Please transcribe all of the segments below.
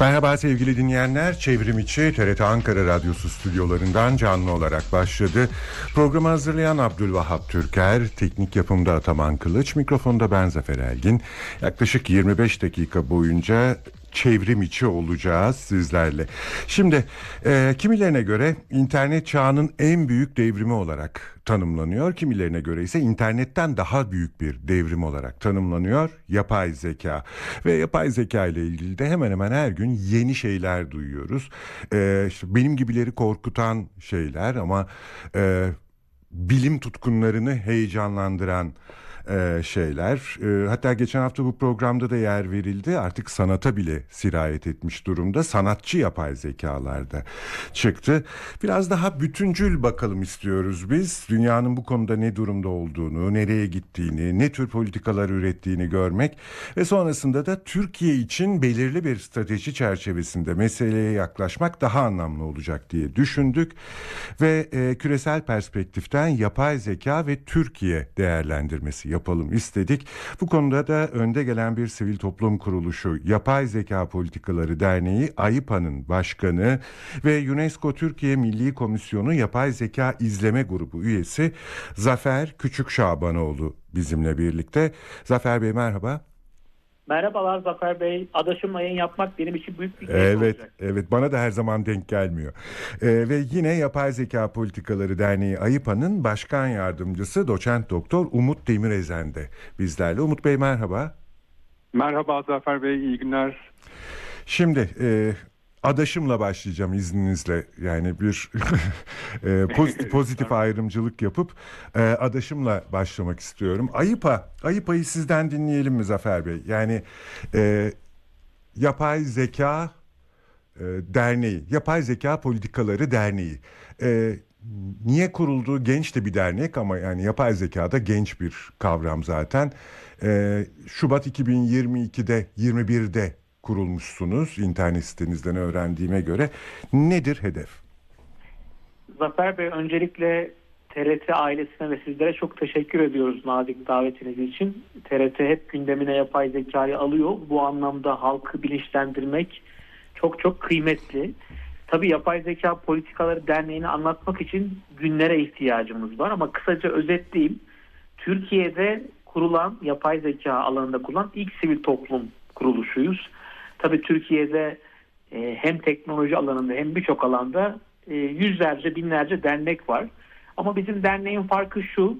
Merhaba sevgili dinleyenler. Çevrim içi TRT Ankara Radyosu stüdyolarından canlı olarak başladı. Programı hazırlayan Abdülvahap Türker, teknik yapımda Ataman Kılıç, mikrofonda ben Zafer Elgin. Yaklaşık 25 dakika boyunca çevrim içi olacağız sizlerle. Şimdi e, kimilerine göre internet çağının en büyük devrimi olarak tanımlanıyor. Kimilerine göre ise internetten daha büyük bir devrim olarak tanımlanıyor yapay zeka. Ve yapay zeka ile ilgili de hemen hemen her gün yeni şeyler duyuyoruz. E, işte benim gibileri korkutan şeyler ama e, bilim tutkunlarını heyecanlandıran e, şeyler. E, hatta geçen hafta bu programda da yer verildi. Artık sanata bile sirayet etmiş durumda. Sanatçı yapay zekalarda çıktı. Biraz daha bütüncül bakalım istiyoruz biz. Dünyanın bu konuda ne durumda olduğunu, nereye gittiğini, ne tür politikalar ürettiğini görmek ve sonrasında da Türkiye için belirli bir strateji çerçevesinde meseleye yaklaşmak daha anlamlı olacak diye düşündük ve e, küresel perspektiften yapay zeka ve Türkiye değerlendirmesi yapalım istedik. Bu konuda da önde gelen bir sivil toplum kuruluşu Yapay Zeka Politikaları Derneği AYPA'nın başkanı ve UNESCO Türkiye Milli Komisyonu Yapay Zeka İzleme Grubu üyesi Zafer Küçük Şabanoğlu bizimle birlikte. Zafer Bey merhaba. Merhabalar Zafer Bey. Adaşımla yayın yapmak benim için büyük bir keyif Evet, olacak. evet bana da her zaman denk gelmiyor. Ee, ve yine Yapay Zeka Politikaları Derneği AYPA'nın başkan yardımcısı doçent doktor Umut Demirezen de bizlerle. Umut Bey merhaba. Merhaba Zafer Bey, iyi günler. Şimdi e, adaşımla başlayacağım izninizle. Yani bir e, pozitif, pozitif ayrımcılık yapıp e, adaşımla başlamak istiyorum. AYPA, AYPA'yı sizden dinleyelim mi Zafer Bey? Yani e, Yapay Zeka e, Derneği, Yapay Zeka Politikaları Derneği. E, niye kurulduğu genç de bir dernek ama yani yapay zekada genç bir kavram zaten. E, Şubat 2022'de 21'de kurulmuşsunuz internet sitenizden öğrendiğime göre. Nedir hedef? Zafer Bey öncelikle TRT ailesine ve sizlere çok teşekkür ediyoruz nazik davetiniz için. TRT hep gündemine yapay zekayı alıyor. Bu anlamda halkı bilinçlendirmek çok çok kıymetli. Tabii Yapay Zeka Politikaları Derneği'ni anlatmak için günlere ihtiyacımız var ama kısaca özetleyeyim. Türkiye'de kurulan yapay zeka alanında kurulan ilk sivil toplum kuruluşuyuz. Tabii Türkiye'de e, hem teknoloji alanında hem birçok alanda e, yüzlerce binlerce dernek var. Ama bizim derneğin farkı şu,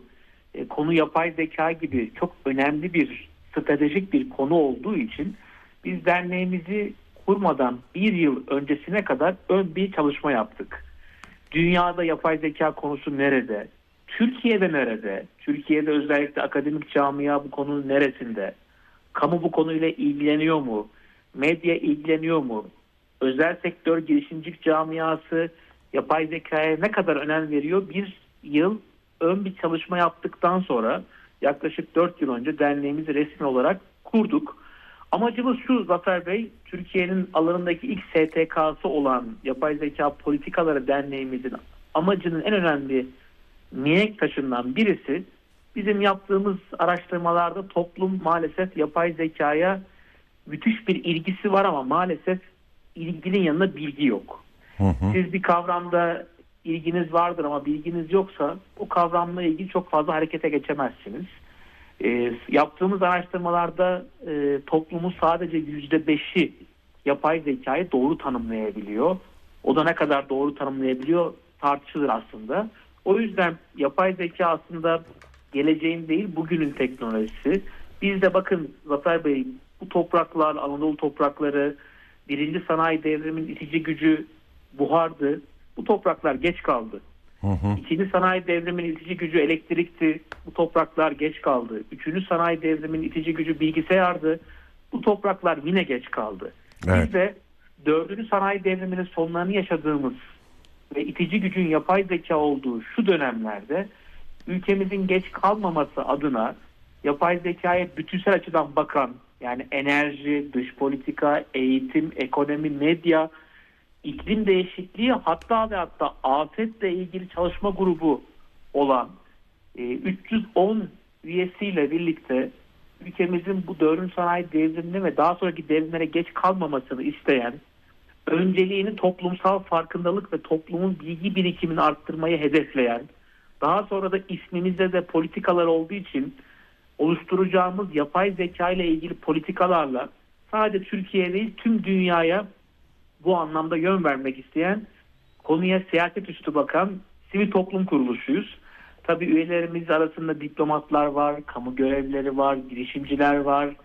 e, konu yapay zeka gibi çok önemli bir stratejik bir konu olduğu için biz derneğimizi kurmadan bir yıl öncesine kadar ön bir çalışma yaptık. Dünyada yapay zeka konusu nerede? Türkiye'de nerede? Türkiye'de özellikle akademik camia bu konunun neresinde? Kamu bu konuyla ilgileniyor mu? Medya ilgileniyor mu? Özel sektör girişimcilik camiası yapay zekaya ne kadar önem veriyor? Bir yıl ön bir çalışma yaptıktan sonra yaklaşık 4 yıl önce derneğimizi resmi olarak kurduk. Amacımız şu Zafer Bey, Türkiye'nin alanındaki ilk STK'sı olan Yapay Zeka Politikaları Derneğimizin amacının en önemli mihenk taşından birisi bizim yaptığımız araştırmalarda toplum maalesef yapay zekaya müthiş bir ilgisi var ama maalesef ilginin yanında bilgi yok. Hı hı. Siz bir kavramda ilginiz vardır ama bilginiz yoksa o kavramla ilgili çok fazla harekete geçemezsiniz. E, yaptığımız araştırmalarda e, toplumun sadece yüzde beşi yapay zekayı doğru tanımlayabiliyor. O da ne kadar doğru tanımlayabiliyor tartışılır aslında. O yüzden yapay zeka aslında geleceğin değil bugünün teknolojisi. Biz de bakın Zafer Bey bu topraklar, Anadolu toprakları, birinci sanayi devriminin itici gücü buhardı. Bu topraklar geç kaldı. Hı hı. İkinci sanayi devriminin itici gücü elektrikti. Bu topraklar geç kaldı. Üçüncü sanayi devriminin itici gücü bilgisayardı. Bu topraklar yine geç kaldı. Evet. Biz de dördüncü sanayi devriminin sonlarını yaşadığımız ve itici gücün yapay zeka olduğu şu dönemlerde ülkemizin geç kalmaması adına yapay zekaya bütünsel açıdan bakan yani enerji, dış politika, eğitim, ekonomi, medya, iklim değişikliği hatta ve hatta afetle ilgili çalışma grubu olan e, 310 üyesiyle birlikte ülkemizin bu dördüncü sanayi devrimine ve daha sonraki devrimlere geç kalmamasını isteyen, önceliğini toplumsal farkındalık ve toplumun bilgi birikimini arttırmayı hedefleyen, daha sonra da ismimizde de politikalar olduğu için oluşturacağımız yapay zeka ile ilgili politikalarla sadece Türkiye değil tüm dünyaya bu anlamda yön vermek isteyen konuya siyaset üstü bakan sivil toplum kuruluşuyuz. Tabii üyelerimiz arasında diplomatlar var, kamu görevlileri var, girişimciler var.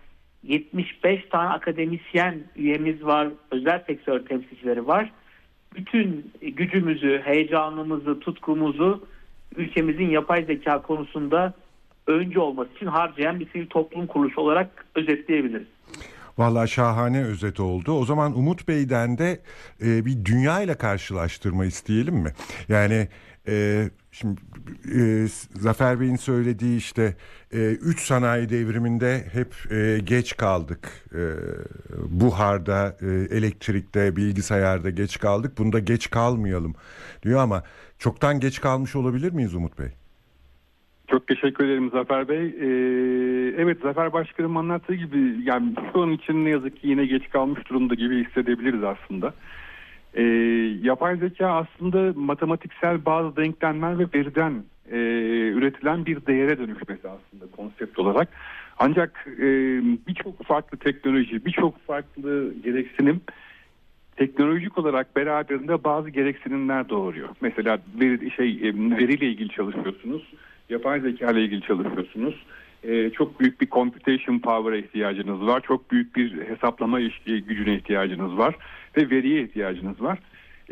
75 tane akademisyen üyemiz var, özel sektör temsilcileri var. Bütün gücümüzü, heyecanımızı, tutkumuzu ülkemizin yapay zeka konusunda önce olması için harcayan bir sivil toplum kuruluşu olarak özetleyebiliriz. Vallahi şahane özet oldu. O zaman Umut Bey'den de e, bir dünya ile karşılaştırma isteyelim mi? Yani e, şimdi e, Zafer Bey'in söylediği işte e, üç sanayi devriminde hep e, geç kaldık. E, buharda, e, elektrikte, bilgisayarda geç kaldık. Bunda geç kalmayalım diyor ama çoktan geç kalmış olabilir miyiz Umut Bey? Çok teşekkür ederim Zafer Bey. Ee, evet Zafer Başkanım anlattığı gibi yani şu an için ne yazık ki yine geç kalmış durumda gibi hissedebiliriz aslında. Ee, yapay zeka aslında matematiksel bazı denklemler ve veriden e, üretilen bir değere dönüşmesi aslında konsept olarak. Ancak e, birçok farklı teknoloji, birçok farklı gereksinim teknolojik olarak beraberinde bazı gereksinimler doğuruyor. Mesela veri, şey e, veriyle ilgili çalışıyorsunuz, yapay zeka ile ilgili çalışıyorsunuz. Ee, çok büyük bir computation power'a ihtiyacınız var, çok büyük bir hesaplama iş- gücüne ihtiyacınız var ve veriye ihtiyacınız var.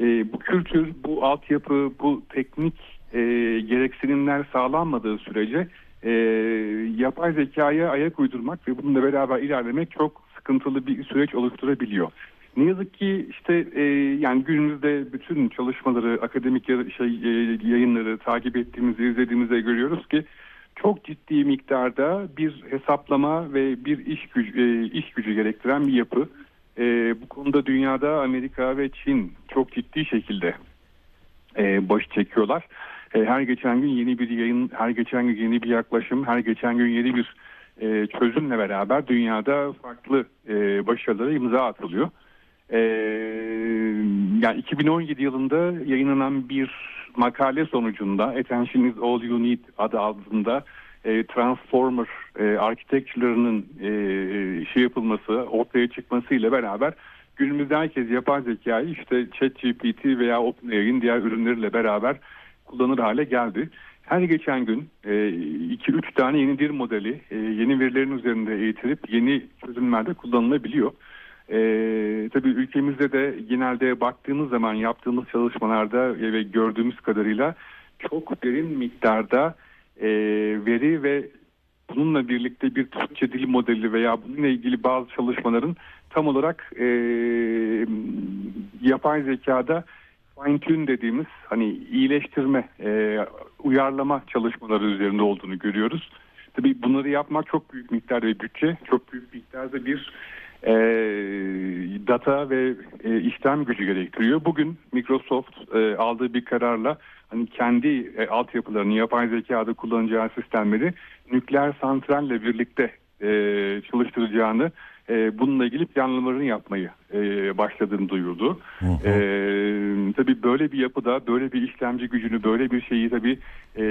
Ee, bu kültür, bu altyapı, bu teknik e, gereksinimler sağlanmadığı sürece e, yapay zekaya ayak uydurmak ve bununla beraber ilerlemek çok sıkıntılı bir süreç oluşturabiliyor. Ne yazık ki işte e, yani günümüzde bütün çalışmaları, akademik şey e, yayınları takip ettiğimizde, izlediğimizde görüyoruz ki çok ciddi miktarda bir hesaplama ve bir iş gücü, e, iş gücü gerektiren bir yapı. E, bu konuda dünyada Amerika ve Çin çok ciddi şekilde e, baş çekiyorlar. E, her geçen gün yeni bir yayın, her geçen gün yeni bir yaklaşım, her geçen gün yeni bir e, çözümle beraber dünyada farklı e, başarılara imza atılıyor. E, yani 2017 yılında yayınlanan bir makale sonucunda Attention is all you need adı altında e, Transformer e, architecture'larının e, şey yapılması, ortaya çıkmasıyla beraber günümüzde herkes yapay zekayı işte ChatGPT veya OpenAI'nin diğer ürünleriyle beraber kullanır hale geldi. Her geçen gün 2-3 tane yeni dil modeli e, yeni verilerin üzerinde eğitilip yeni çözümlerde kullanılabiliyor. Ee, tabii ülkemizde de genelde baktığımız zaman yaptığımız çalışmalarda ve gördüğümüz kadarıyla çok derin miktarda e, veri ve bununla birlikte bir Türkçe dil modeli veya bununla ilgili bazı çalışmaların tam olarak e, yapay zekada fine tune dediğimiz hani iyileştirme, e, uyarlama çalışmaları üzerinde olduğunu görüyoruz. Tabii bunları yapmak çok büyük miktarda bir bütçe, çok büyük miktarda bir e, data ve e, işlem gücü gerektiriyor. Bugün Microsoft e, aldığı bir kararla hani kendi e, altyapılarını yapay zekada kullanacağı sistemleri nükleer santralle birlikte e, çalıştıracağını e, bununla ilgili planlamalarını yapmayı e, başladığını duyurdu. Hı hı. E, tabii böyle bir yapıda böyle bir işlemci gücünü böyle bir şeyi tabii e,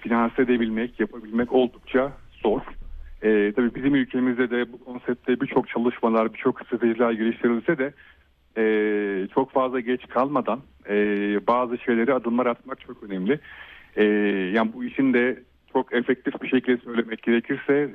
finanse edebilmek, yapabilmek oldukça zor. E, tabii bizim ülkemizde de bu konseptte birçok çalışmalar, birçok stratejiler geliştirilse de e, çok fazla geç kalmadan e, bazı şeyleri adımlar atmak çok önemli. E, yani bu işin de çok efektif bir şekilde söylemek gerekirse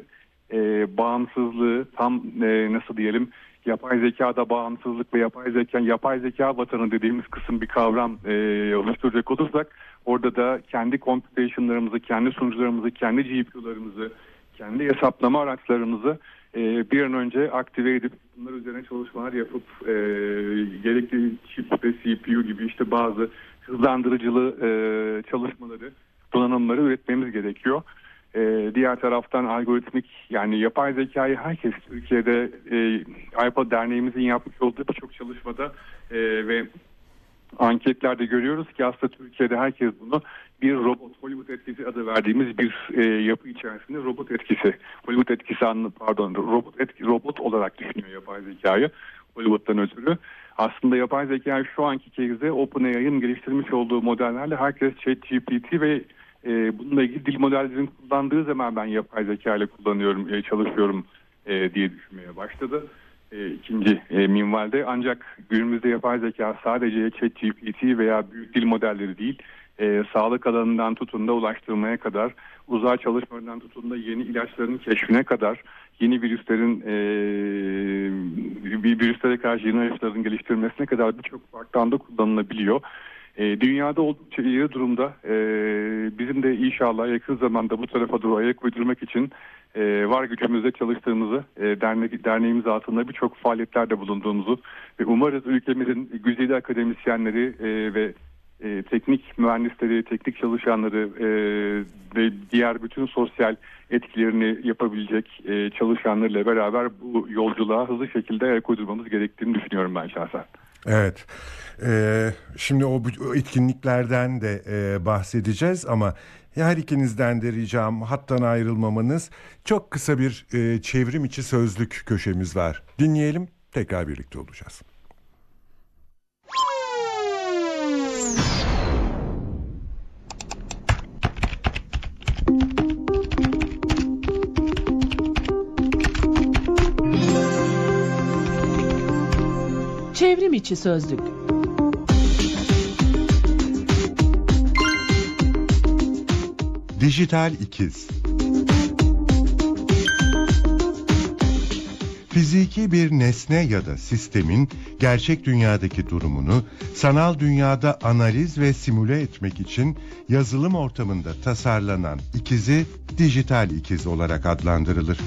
e, bağımsızlığı tam e, nasıl diyelim yapay zekada bağımsızlık ve yapay zeka yapay zeka vatanı dediğimiz kısım bir kavram e, oluşturacak olursak orada da kendi computation'larımızı, kendi sunucularımızı, kendi GPU'larımızı, kendi hesaplama araçlarımızı e, bir an önce aktive edip bunlar üzerine çalışmalar yapıp e, gerekli chip ve CPU gibi işte bazı hızlandırıcılı e, çalışmaları, donanımları üretmemiz gerekiyor. E, diğer taraftan algoritmik yani yapay zekayı herkes Türkiye'de e, iPod Derneğimizin yapmış olduğu birçok çalışmada e, ve anketlerde görüyoruz ki aslında Türkiye'de herkes bunu bir robot, Hollywood etkisi adı verdiğimiz bir e, yapı içerisinde robot etkisi, Hollywood etkisi anlı, pardon, robot etki, robot olarak düşünüyor yapay zekayı Hollywood'dan ötürü. Aslında yapay zeka şu anki kezde OpenAI'ın geliştirmiş olduğu modellerle herkes ChatGPT ve e, bununla ilgili dil modellerini kullandığı zaman ben yapay zeka ile kullanıyorum, e, çalışıyorum e, diye düşünmeye başladı. E, ikinci e, minvalde ancak günümüzde yapay zeka sadece ChatGPT veya büyük dil modelleri değil, e, sağlık alanından tutun da ulaştırmaya kadar, uzay çalışmalarından tutun da yeni ilaçların keşfine kadar, yeni virüslerin e, virüslere karşı yeni ilaçların geliştirilmesine kadar birçok farklı anda kullanılabiliyor. E, dünyada oldukça iyi durumda. E, bizim de inşallah yakın zamanda bu tarafa doğru ayak uydurmak için e, var gücümüzle çalıştığımızı, e, dernek, derneğimiz altında birçok faaliyetlerde bulunduğumuzu ve umarız ülkemizin güzide akademisyenleri e, ve e, teknik mühendisleri, teknik çalışanları e, ve diğer bütün sosyal etkilerini yapabilecek e, çalışanlarla beraber bu yolculuğa hızlı şekilde ayak uydurmamız gerektiğini düşünüyorum ben şahsen. Evet. Ee, şimdi o, etkinliklerden de e, bahsedeceğiz ama her ikinizden de ricam hattan ayrılmamanız. Çok kısa bir e, çevrim içi sözlük köşemiz var. Dinleyelim, tekrar birlikte olacağız. Çevrim içi sözlük. Dijital ikiz. Fiziki bir nesne ya da sistemin gerçek dünyadaki durumunu sanal dünyada analiz ve simüle etmek için yazılım ortamında tasarlanan ikizi dijital ikiz olarak adlandırılır.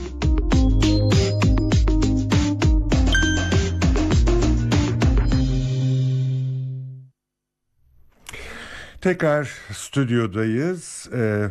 Tekrar stüdyodayız. Ee,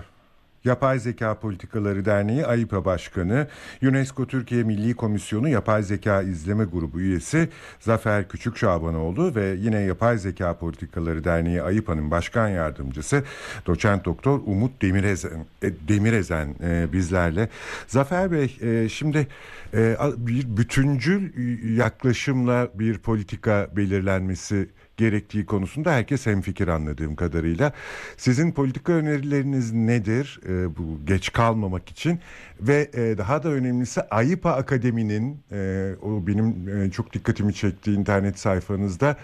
Yapay Zeka Politikaları Derneği AYPA Başkanı, UNESCO Türkiye Milli Komisyonu Yapay Zeka İzleme Grubu üyesi Zafer Küçük Şabanoğlu ve yine Yapay Zeka Politikaları Derneği AYPA'nın başkan yardımcısı Doçent Doktor Umut Demirezen, e, Demirezen e, bizlerle. Zafer Bey, e, şimdi e, bir bütüncül yaklaşımla bir politika belirlenmesi gerektiği konusunda herkes hemfikir anladığım kadarıyla. Sizin politika önerileriniz nedir e, bu geç kalmamak için ve e, daha da önemlisi AYPA Akademi'nin e, o benim e, çok dikkatimi çektiği internet sayfanızda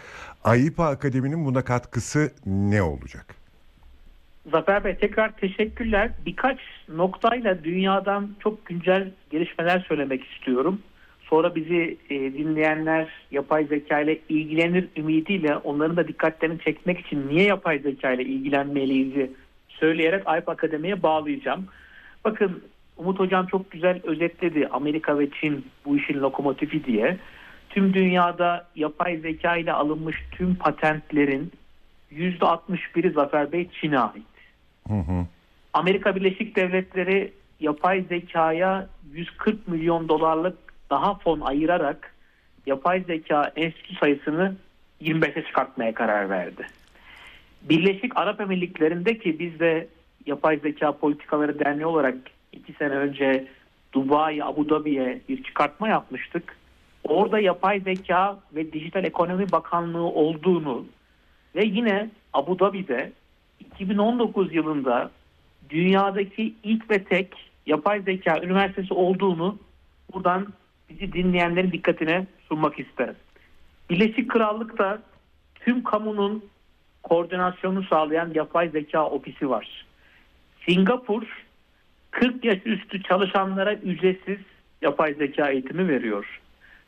AYPA Akademi'nin buna katkısı ne olacak? Zafer Bey tekrar teşekkürler. Birkaç noktayla dünyadan çok güncel gelişmeler söylemek istiyorum. Sonra bizi e, dinleyenler yapay zeka ile ilgilenir ümidiyle onların da dikkatlerini çekmek için niye yapay zeka ile ilgilenmeliyiz söyleyerek Alp Akademi'ye bağlayacağım. Bakın Umut Hocam çok güzel özetledi. Amerika ve Çin bu işin lokomotifi diye. Tüm dünyada yapay zeka ile alınmış tüm patentlerin %61'i Zafer Bey Çin'e ait. Hı hı. Amerika Birleşik Devletleri yapay zekaya 140 milyon dolarlık daha fon ayırarak yapay zeka enstitü sayısını 25'e çıkartmaya karar verdi. Birleşik Arap Emirlikleri'nde ki biz de Yapay Zeka Politikaları Derneği olarak iki sene önce Dubai, Abu Dhabi'ye bir çıkartma yapmıştık. Orada yapay zeka ve dijital ekonomi bakanlığı olduğunu ve yine Abu Dhabi'de 2019 yılında dünyadaki ilk ve tek yapay zeka üniversitesi olduğunu buradan bizi dinleyenlerin dikkatine sunmak isterim. Birleşik Krallık'ta tüm kamunun koordinasyonu sağlayan yapay zeka ofisi var. Singapur 40 yaş üstü çalışanlara ücretsiz yapay zeka eğitimi veriyor.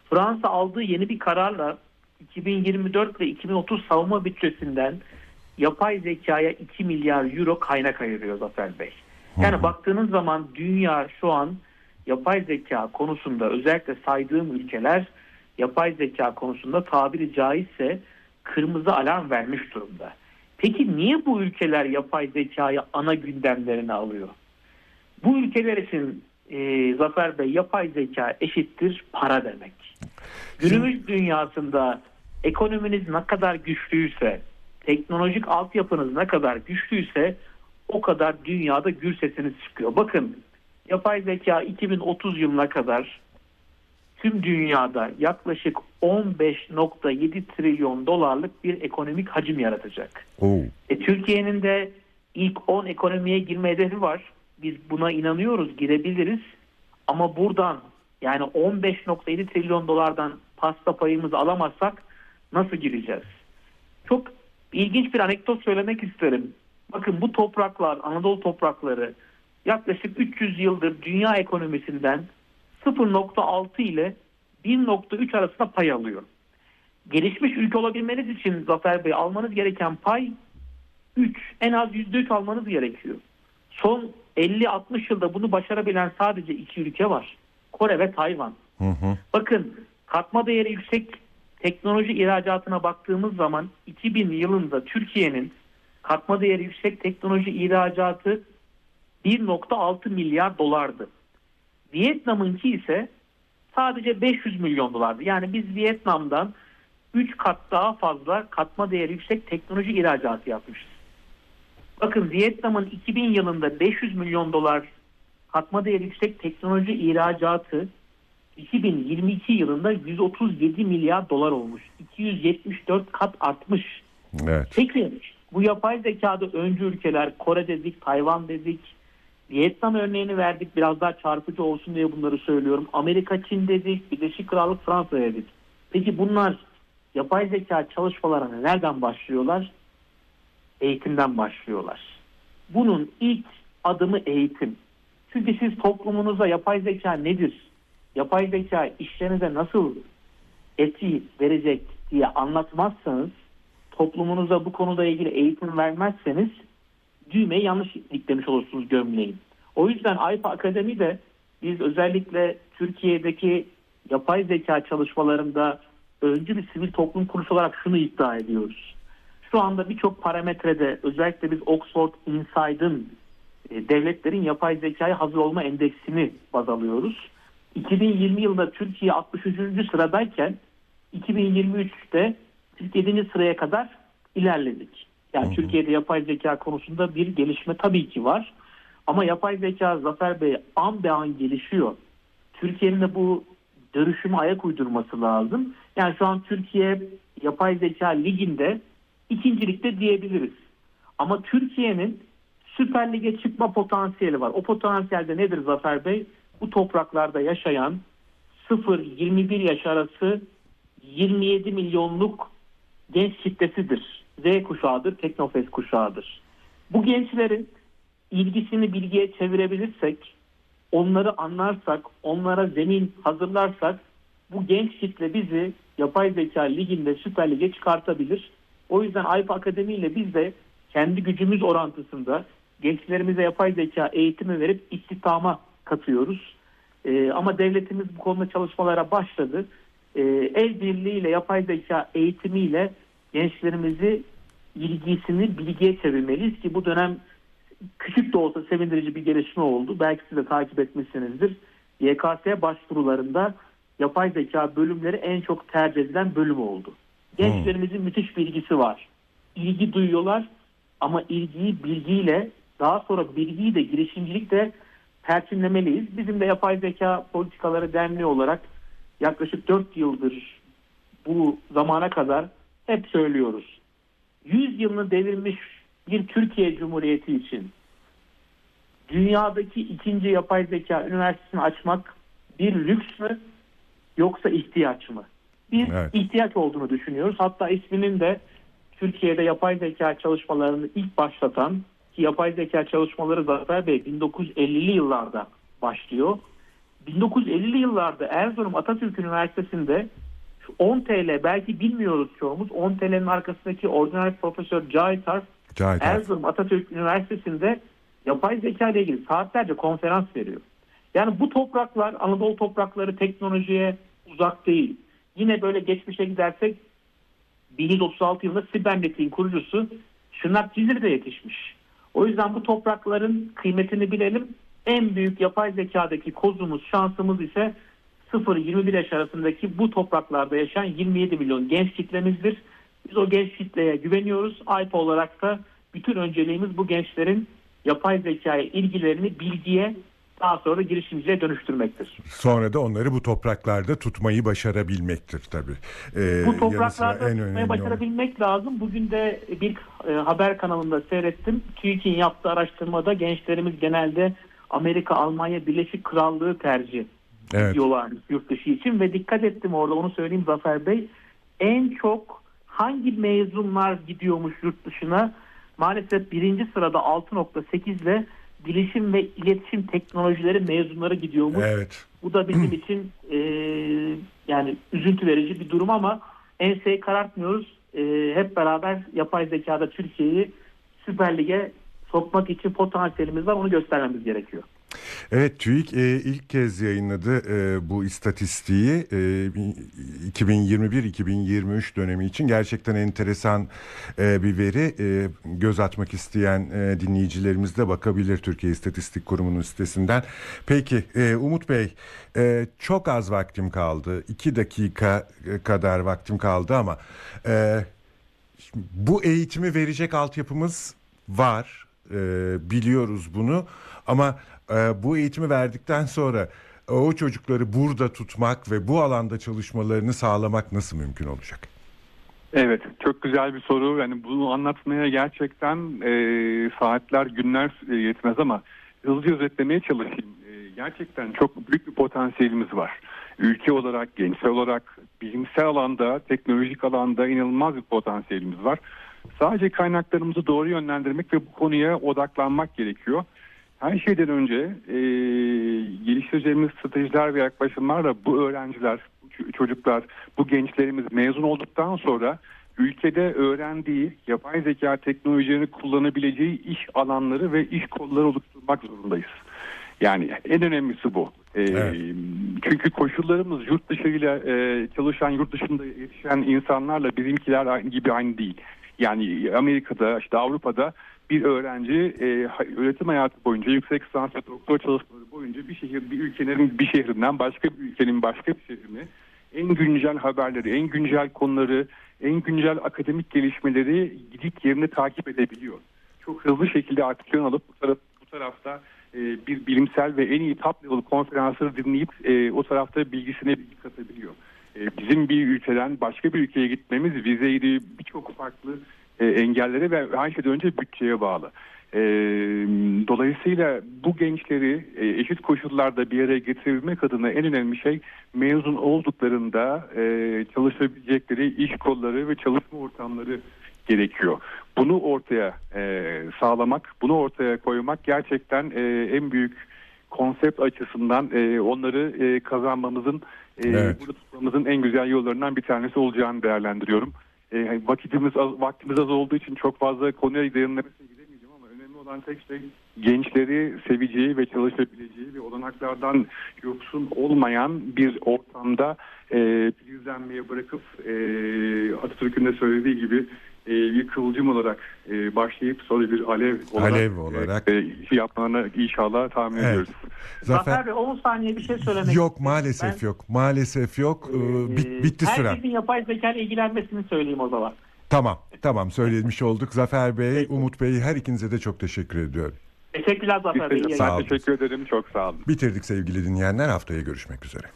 Fransa aldığı yeni bir kararla 2024 ve 2030 savunma bütçesinden yapay zekaya 2 milyar euro kaynak ayırıyor Zafer Bey. Yani baktığınız zaman dünya şu an yapay zeka konusunda özellikle saydığım ülkeler yapay zeka konusunda tabiri caizse kırmızı alarm vermiş durumda. Peki niye bu ülkeler yapay zekayı ana gündemlerine alıyor? Bu ülkeler için e, Zafer Bey yapay zeka eşittir para demek. Günümüz dünyasında ekonominiz ne kadar güçlüyse, teknolojik altyapınız ne kadar güçlüyse o kadar dünyada gür sesiniz çıkıyor. Bakın yapay zeka 2030 yılına kadar tüm dünyada yaklaşık 15.7 trilyon dolarlık bir ekonomik hacim yaratacak. Oo. E, Türkiye'nin de ilk 10 ekonomiye girme hedefi var. Biz buna inanıyoruz, girebiliriz. Ama buradan yani 15.7 trilyon dolardan pasta payımızı alamazsak nasıl gireceğiz? Çok ilginç bir anekdot söylemek isterim. Bakın bu topraklar, Anadolu toprakları yaklaşık 300 yıldır dünya ekonomisinden 0.6 ile 1.3 arasında pay alıyor. Gelişmiş ülke olabilmeniz için Zafer Bey almanız gereken pay 3. En az %3 almanız gerekiyor. Son 50-60 yılda bunu başarabilen sadece iki ülke var. Kore ve Tayvan. Hı hı. Bakın katma değeri yüksek teknoloji ihracatına baktığımız zaman 2000 yılında Türkiye'nin katma değeri yüksek teknoloji ihracatı 1.6 milyar dolardı. Vietnam'ınki ise sadece 500 milyon dolardı. Yani biz Vietnam'dan 3 kat daha fazla katma değeri yüksek teknoloji ihracatı yapmışız. Bakın Vietnam'ın 2000 yılında 500 milyon dolar katma değeri yüksek teknoloji ihracatı 2022 yılında 137 milyar dolar olmuş. 274 kat artmış. Evet. Peki bu yapay zekada öncü ülkeler Kore dedik, Tayvan dedik, Vietnam örneğini verdik biraz daha çarpıcı olsun diye bunları söylüyorum. Amerika, Çin dedik, Birleşik Krallık, Fransa dedik. Peki bunlar yapay zeka çalışmalarına nereden başlıyorlar? Eğitimden başlıyorlar. Bunun ilk adımı eğitim. Çünkü siz toplumunuza yapay zeka nedir? Yapay zeka işlerinize nasıl etki verecek diye anlatmazsanız toplumunuza bu konuda ilgili eğitim vermezseniz düğmeyi yanlış diklemiş olursunuz gömleğin. O yüzden AYPA Akademi'de biz özellikle Türkiye'deki yapay zeka çalışmalarında öncü bir sivil toplum kuruluşu olarak şunu iddia ediyoruz. Şu anda birçok parametrede özellikle biz Oxford Inside'ın e, devletlerin yapay zekaya hazır olma endeksini baz alıyoruz. 2020 yılında Türkiye 63. sıradayken 2023'te 47. sıraya kadar ilerledik. Yani hı. Türkiye'de yapay zeka konusunda bir gelişme tabii ki var. Ama yapay zeka Zafer Bey an be an gelişiyor. Türkiye'nin de bu dönüşüme ayak uydurması lazım. Yani şu an Türkiye yapay zeka liginde ikincilikte diyebiliriz. Ama Türkiye'nin Süper Lig'e çıkma potansiyeli var. O potansiyelde nedir Zafer Bey? Bu topraklarda yaşayan 0-21 yaş arası 27 milyonluk genç kitlesidir. Z kuşağıdır, Teknofest kuşağıdır. Bu gençlerin ilgisini bilgiye çevirebilirsek, onları anlarsak, onlara zemin hazırlarsak bu genç kitle bizi yapay zeka liginde Süper Lig'e çıkartabilir. O yüzden AYPA Akademi ile biz de kendi gücümüz orantısında gençlerimize yapay zeka eğitimi verip istihdama katıyoruz. Ee, ama devletimiz bu konuda çalışmalara başladı. Ee, el birliğiyle yapay zeka eğitimiyle gençlerimizi ilgisini bilgiye çevirmeliyiz ki bu dönem küçük de olsa sevindirici bir gelişme oldu. Belki siz de takip etmişsinizdir. YKS başvurularında yapay zeka bölümleri en çok tercih edilen bölüm oldu. Gençlerimizin müthiş bir ilgisi var. İlgi duyuyorlar ama ilgiyi bilgiyle daha sonra bilgiyi de girişimcilikle perçinlemeliyiz. Bizim de yapay zeka politikaları derneği olarak yaklaşık 4 yıldır bu zamana kadar hep söylüyoruz. 100 yılını devirmiş bir Türkiye Cumhuriyeti için dünyadaki ikinci yapay zeka üniversitesini açmak bir lüks mü yoksa ihtiyaç mı? Biz Evet. ihtiyaç olduğunu düşünüyoruz. Hatta isminin de Türkiye'de yapay zeka çalışmalarını ilk başlatan ki yapay zeka çalışmaları Zafer Bey 1950'li yıllarda başlıyor. 1950'li yıllarda Erzurum Atatürk Üniversitesi'nde 10 TL belki bilmiyoruz çoğumuz 10 TL'nin arkasındaki ordinary profesör Cahit Arf. Erzurum Atatürk Üniversitesi'nde yapay zeka ile ilgili saatlerce konferans veriyor. Yani bu topraklar Anadolu toprakları teknolojiye uzak değil. Yine böyle geçmişe gidersek 1136 yılında Sibernetik'in kurucusu Şırnak Cizre'de yetişmiş. O yüzden bu toprakların kıymetini bilelim. En büyük yapay zekadaki kozumuz, şansımız ise 0-21 yaş arasındaki bu topraklarda yaşayan 27 milyon genç kitlemizdir. Biz o genç kitleye güveniyoruz. AYPA olarak da bütün önceliğimiz bu gençlerin yapay zekaya ilgilerini bilgiye daha sonra girişimciliğe dönüştürmektir. Sonra da onları bu topraklarda tutmayı başarabilmektir tabii. Ee, Bu topraklarda en tutmayı önemli olan. başarabilmek lazım. Bugün de bir e, haber kanalında seyrettim. TÜİK'in yaptığı araştırmada gençlerimiz genelde Amerika, Almanya, Birleşik Krallığı tercih Evet. ediyorlar yurt dışı için ve dikkat ettim orada onu söyleyeyim Zafer Bey. En çok hangi mezunlar gidiyormuş yurt dışına? Maalesef birinci sırada 6.8 ile bilişim ve iletişim teknolojileri mezunları gidiyormuş. Evet. Bu da bizim için e, yani üzüntü verici bir durum ama enseyi karartmıyoruz. E, hep beraber yapay zekada Türkiye'yi Süper Lig'e sokmak için potansiyelimiz var. Onu göstermemiz gerekiyor. Evet TÜİK e, ilk kez yayınladı e, bu istatistiği e, 2021-2023 dönemi için gerçekten enteresan e, bir veri e, göz atmak isteyen e, dinleyicilerimiz de bakabilir Türkiye İstatistik Kurumu'nun sitesinden. Peki e, Umut Bey e, çok az vaktim kaldı iki dakika e, kadar vaktim kaldı ama e, bu eğitimi verecek altyapımız var. Ee, biliyoruz bunu. Ama e, bu eğitimi verdikten sonra e, o çocukları burada tutmak ve bu alanda çalışmalarını sağlamak nasıl mümkün olacak? Evet, çok güzel bir soru. Yani bunu anlatmaya gerçekten e, saatler, günler e, yetmez ama hızlı özetlemeye çalışayım. E, gerçekten çok büyük bir potansiyelimiz var. Ülke olarak, gençler olarak, bilimsel alanda, teknolojik alanda inanılmaz bir potansiyelimiz var. Sadece kaynaklarımızı doğru yönlendirmek ve bu konuya odaklanmak gerekiyor. Her şeyden önce e, geliştireceğimiz stratejiler ve yaklaşımlarla bu öğrenciler, bu çocuklar, bu gençlerimiz mezun olduktan sonra ülkede öğrendiği yapay zeka teknolojilerini kullanabileceği iş alanları ve iş kolları oluşturmak zorundayız. Yani en önemlisi bu. E, Evet. Çünkü koşullarımız yurt dışıyla e, çalışan, yurt dışında yetişen insanlarla bizimkiler gibi aynı değil. Yani Amerika'da, işte Avrupa'da bir öğrenci e, öğretim hayatı boyunca yüksek lisans ve doktor çalışmaları boyunca bir şehir, bir ülkenin bir şehrinden başka bir ülkenin başka bir şehrine en güncel haberleri, en güncel konuları, en güncel akademik gelişmeleri gidip yerine takip edebiliyor. Çok hızlı şekilde aksiyon alıp bu, taraf, bu tarafta e, bir bilimsel ve en iyi top level konferansları dinleyip e, o tarafta bilgisine bilgi katabiliyor. E, bizim bir ülkeden başka bir ülkeye gitmemiz vizeydi birçok farklı e, engellere ve her şeyden önce bütçeye bağlı. E, dolayısıyla bu gençleri eşit koşullarda bir araya getirebilmek adına en önemli şey mezun olduklarında çalışabilecekleri iş kolları ve çalışma ortamları gerekiyor. Bunu ortaya sağlamak, bunu ortaya koymak gerçekten en büyük konsept açısından e, onları e, kazanmamızın, e, Evet. burada tutmamızın en güzel yollarından bir tanesi olacağını değerlendiriyorum. E, vakitimiz az, vaktimiz az olduğu için çok fazla konuya derinlemesine gidemeyeceğim ama önemli olan tek şey gençleri seveceği ve çalışabileceği ve olanaklardan yoksun olmayan bir ortamda e, filizlenmeye bırakıp e, Atatürk'ün de söylediği gibi e, bir kıvılcım olarak e, başlayıp sonra bir alev olarak, Alev olarak. e, e, şey yapmalarını inşallah tahmin Evet. ediyoruz. Zafer, Zafer Bey 10 saniye bir şey söylemek yok maalesef Ben, yok. Maalesef yok. Ee, bit- e, bitti süren. Herkesin yapay zeka ile ilgilenmesini söyleyeyim o zaman. Tamam. Tamam söylemiş olduk. Zafer Bey, Umut Bey her ikinize de çok teşekkür ediyorum. Teşekkürler Zafer Bey. Sağ olun. Teşekkür ederim. Çok sağ olun. Bitirdik sevgili dinleyenler. Haftaya görüşmek üzere.